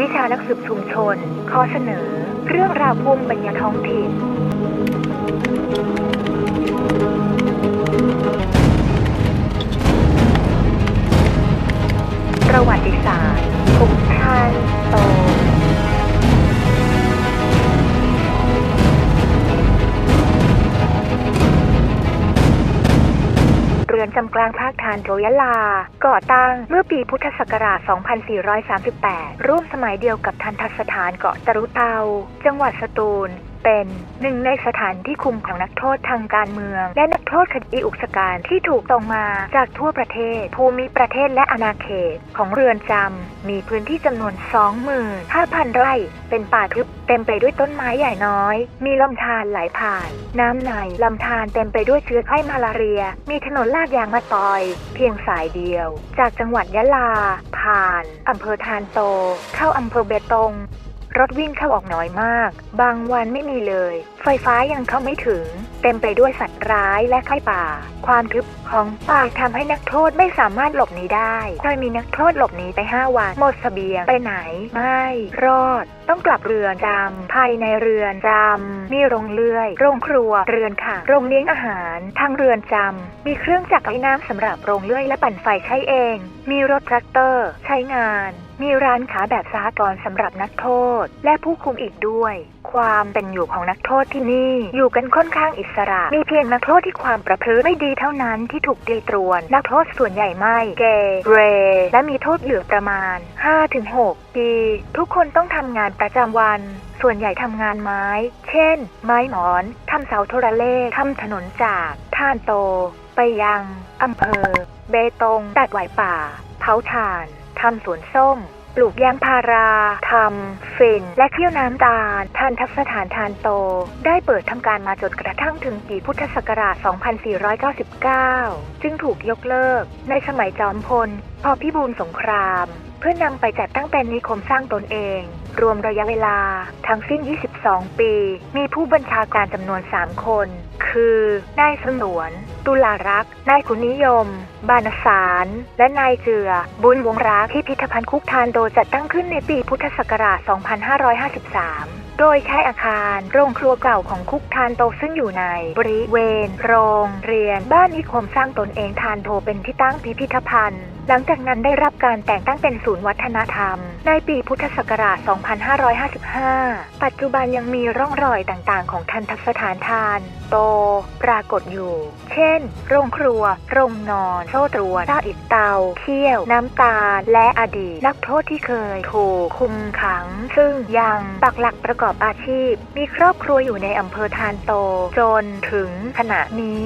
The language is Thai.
วิชานักสืบชุมชน ข้อเสนอ เรื่องราวภูมิปัญญาท้องถิ่น ประวัติศาสตร์ภูมทานโต จำกลางภาคทานโจยลา ก่อตั้งเมื่อปีพุทธศักราช 2438 ร่วมสมัยเดียวกับทันทสถานเกาะตะรุเตา จังหวัดสตูล เป็นหนึ่งในสถานที่คุมของนักโทษทางการเมือง และนักโทษคดีอุกชะการที่ถูกส่งมาจากทั่วประเทศ ภูมิประเทศและอาณาเขตของเรือนจำมีพื้นที่จำนวน 25,000 ไร่ เป็นป่าทึบเต็มไปด้วยต้นไม้ใหญ่น้อย มีลำธารไหลผ่าน น้ำในลำธารเต็มไปด้วยเชื้อไข้มาลาเรีย มีถนนลาดยางมาตอย เพียงสายเดียว จากจังหวัดยะลา ผ่านอำเภอทานโต เข้าอำเภอเบตง รถวิ่งเข้าออกน้อยมาก บางวันไม่มีเลย ไฟฟ้ายังเข้าไม่ถึง เต็มไปด้วยสัตว์ร้ายและไข้ป่า ความทึบของป่าทำให้นักโทษไม่สามารถหลบหนีได้เคยมีนักโทษหลบหนีไป 5 วัน หมดเสบียงไปไหน ไม่ รอด ต้องกลับเรือนจำภายในเรือนจำมีโรงเลื่อย โรงครัว เรือนค่ะโรงเลี้ยงอาหาร ทางเรือนจำมีเครื่องจักรไอ้น้ำสำหรับโรงเลื่อยและปั่นไฟใช้เอง มีรถแทรกเตอร์ ใช้งาน มีร้านค้าแบบสหกรณ์สำหรับนักโทษ และผู้คุมอีกด้วย ความเป็นอยู่ของนักโทษที่นี่ อยู่กันค่อนข้างอิสระ มีเพียงนักโทษที่ความประพฤติไม่ดีเท่านั้นที่ถูกตีตรวน นักโทษส่วนใหญ่ไม่เกเร และมีโทษเหลือประมาณ 5-6 ปี ทุกคนต้องทำงานประจำวันส่วนใหญ่ทำงานไม้ เช่น ไม้หมอน ทำเสาโทรเลข ทำถนนจากท่านโต ไปยังอำเภอ เบตง ตัดไหวป่า เผาถ่าน ทำสวนส้ม ปลูกยางพาราทำฟิน และเคี่ยวน้ำตาลทานทัพสถานทานโต ได้เปิดทำการมาจนกระทั่งถึงปีพุทธศักราช 2499จึงถูกยกเลิก ในสมัยจอมพล พอพิบูลสงคราม เพื่อนำไปจัดตั้งเป็นนิคมสร้างตนเอง รวมระยะเวลาทั้งสิ้น 22 ปี มีผู้บัญชาการจำนวน 3 คน คือนายสนวน ตุลารักษ์นายขุนนิยม บานสาร และนายเจือ บุญวงรักที่พิพิธภัณฑ์คุกทานโดจัดตั้งขึ้นในปีพุทธศักราช 2553โดยใช้อาคารโรงครัวเก่าของคุกทานโตซึ่งอยู่ใน บริเวณ โรง เรียน บ้านนิคมสร้างตนเองทานโทเป็นที่ตั้งพิพิธภัณฑ์หลังจากนั้นได้รับการแต่งตั้งเป็นศูนย์วัฒนธรรม ในปีพุทธศักราช 2555 ปัจจุบันยังมีร่องรอยต่างๆ ของทันทสถานทาน โต ปรากฏอยู่ เช่น โรงครัว โรงนอน โซ่ตรวนซากอิฐเตาเขี้ยว น้ำตาลและอดีต นักโทษที่เคยถูกคุมขัง ซึ่งยังปักหลักประกอบอาชีพ มีครอบครัวอยู่ในอำเภอทานโต จนถึงขณะนี้